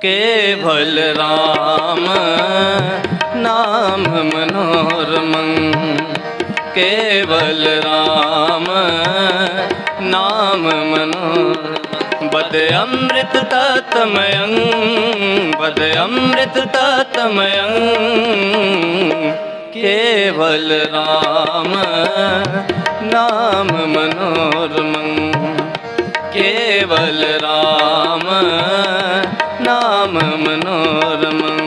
ਕੇਵਲ RAM ਨਾਮ ਮਨੋਰਮੰ ਕੇਵਲ RAM ਨਾਮ ਮਨੋਰਮੰ ਬਦ ਅੰਮ੍ਰਿਤ ਤਤਮਯੰ ਪਦ ਅੰਮ੍ਰਿਤ ਤਤਮਯੰ ਕੇਵਲ RAM ਨਾਮ ਮਨੋਰਮੰ ਕੇਵਲ RAM ਨਾਮ ਮਨੋਰਮੰ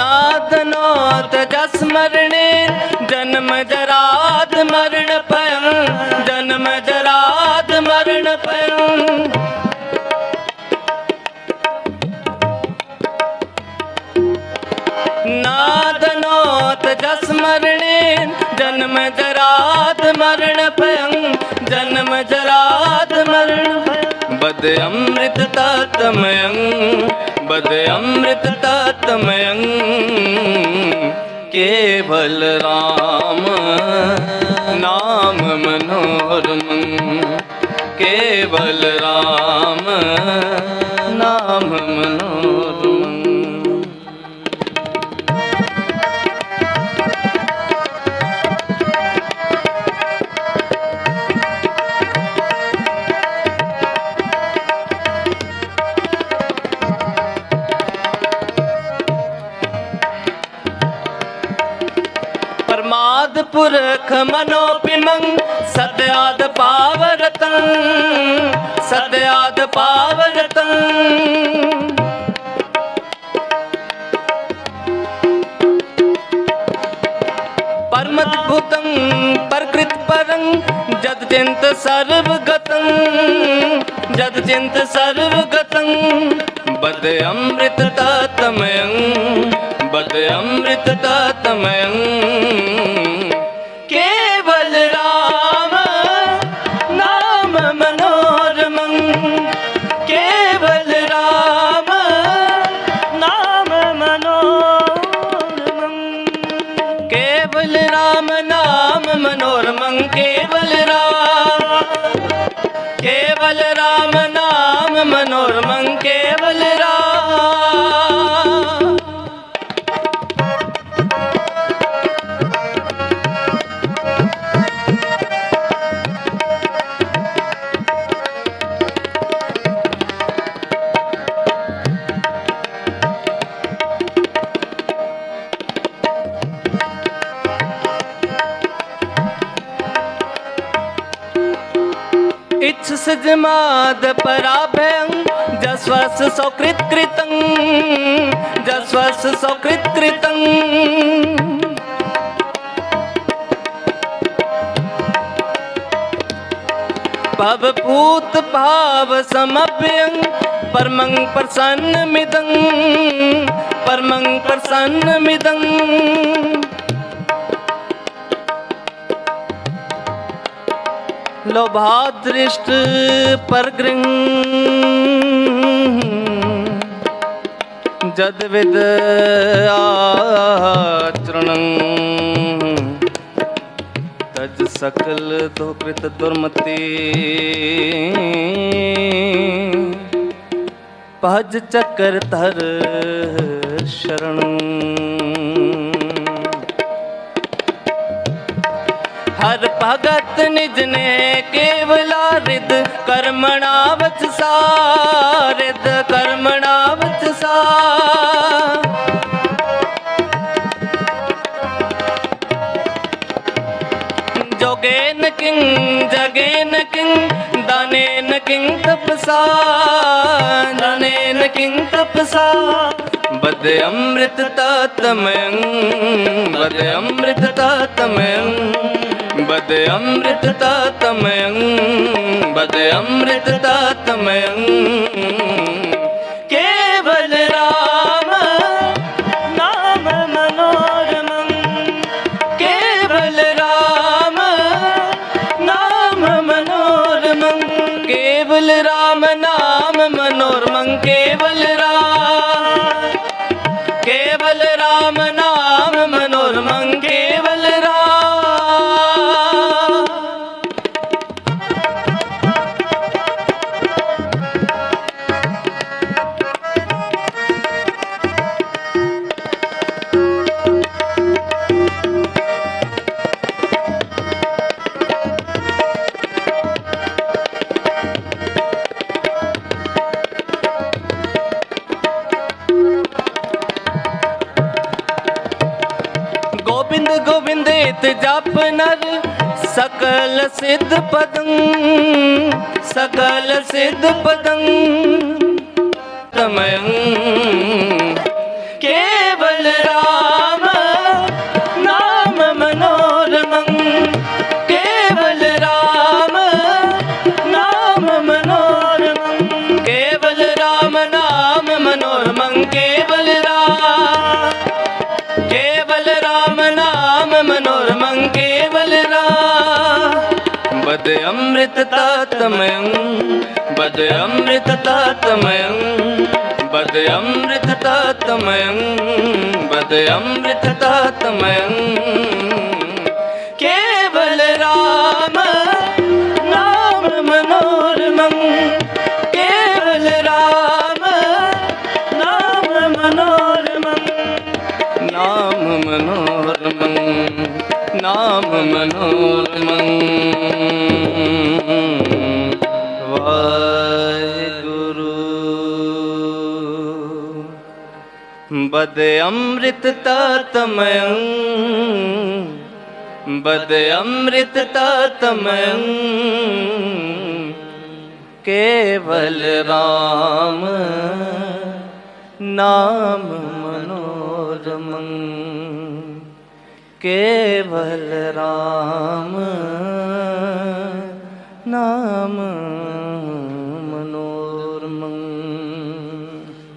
ਨਾਦ ਨੋਤ ਜਸ ਮਰਣੇ ਜਨਮ ਜਰਾਦ ਮਰਨ ਪਇਉ ਜਨਮ ਜਰਾਦ ਮਰਨ ਪਇਉ ਨਾਦ ਨੋਤ ਜਸ ਮਰਣੇ ਜਨਮ ਜਰਾਦ ਮਰਨ ਪਇਉ ਜਨਮ ਜਰਾਦ ਮਰਨ ਬਦ ਅੰਮ੍ਰਿਤ ਤਤਮਯੰ ਬਦ ਅੰਮ੍ਰਿਤ ਤਤਮਯੰ ਕੇਵਲ ਰਾਮ ਨਾਮ ਮਨੋਰਮੰ ਕੇਵਲ ਰਾਮ ਨਾਮ ਮਨੋਰਮੰ ਪਰਮਾਦ ਪੁਰਖ ਮਨੋ ਪਿਮੰ ਸਦਿਆਦ ਪਾਵਰਤੰ ਸਦਿਆਦ ਪਾਵਰਤੰ। ਪਰਮਤ ਭੂਤੰ, ਪ੍ਰਕ੍ਰਿਤ ਪਰੰ, ਜਦ ਚਿੰਤ ਸਰਵ ਗਤੰ ਜਦ ਚਿੰਤ ਸਰਵ ਗਤੰ ਬਦ ਅੰਮ੍ਰਿਤ ਤਤਮਯੰ ਬਦ ਅੰਮ੍ਰਿਤ ਤਤਮਯੰ ਕੇਵਲ ਰਾਮ ਕੇਵਲ ਰਾਮ ਨਾਮ ਮਨੋਰਮੰ ਕੇਵਲ इच्छ सजमाद पराभयं जस्वस सौकृत कृतं जस्वस सौकृत कृतं भवभूत भाव समभ्यं परमं प्रसन्न मिदं परमं प्रसन्न लोभादृष्ट परगृं जद विद आचरणं तज सकल दुकृत दुर्मति भज चकर धर शरणं ਹਰ ਭਗਤ ਨਿਜ ਨੇ ਕੇਵਲਾ ਰਿਦ ਕਰਮਣਾ ਵਚਸਾ ਰਿਦ ਕਰਮਣਾ ਵਚਸਾ ਜੋਗੇ ਨ ਕਿੰ ਜਗੇਨ ਕਿੰ, ਦਾਨੇ ਕਿੰ ਤਪਸਾ, ਦਾਨੇ ਕਿੰ ਤਪਸਾ। ਬਦ ਅੰਮ੍ਰਿਤ ਤਤਮਯੰ ਬਦ ਅੰਮ੍ਰਿਤ ਤਤਮਯੰ ਬਦ ਅੰਮ੍ਰਿਤ ਤਾਤਮਯੰ ਬਦ ਅੰਮ੍ਰਿਤ ਤਾਤਮਯੰ ਕੇਵਲ ਰਾਮ ਨਾਮ ਮਨੋਰਮੰ ਕੇਵਲ ਰਾਮ ਨਾਮ ਮਨੋਰਮੰ ਕੇਵਲ ਰਾਮ ਨਾਮ ਮਨੋਰਮੰ ਕੇਵਲ ਗੋਬਿੰਦ ਗੋਬਿੰਦੇਤ ਜਪ ਨਰ ਸਕਲ ਸਿੱਧ ਪਦੰ ਸਕਲ ਸਿੱਧ ਪਦੰ ਤਮਯੰ ਰਾਮ ਬਦ ਅੰਮ੍ਰਿਤ ਤਾਤਮਯੰ, ਬਦ ਅੰਮ੍ਰਿਤ ਤਾਤਮਯੰ, ਬਦ ਅੰਮ੍ਰਿਤ ਤਾਤਮਯੰ, ਬਦ ਅੰਮ੍ਰਿਤ ਤਾਤਮਯੰ। ਕੇਵਲ ਰਾਮ ਨਾਮ ਮਨੋਰਮੰ, ਕੇਵਲ ਰਾਮ ਨਾਮ ਮਨੋਰਮੰ। ਨਾਮ ਮਨੋਰਮੰ, ਨਾਮ ਬਦ ਅੰਮ੍ਰਿਤ ਤਾਤਮਯੰ ਬਦ ਅੰਮ੍ਰਿਤ ਤਾਤਮਯੰ ਕੇਵਲ ਰਾਮ ਨਾਮ ਮਨੋਰਮੰ ਕੇਵਲ ਰਾਮ ਨਾਮ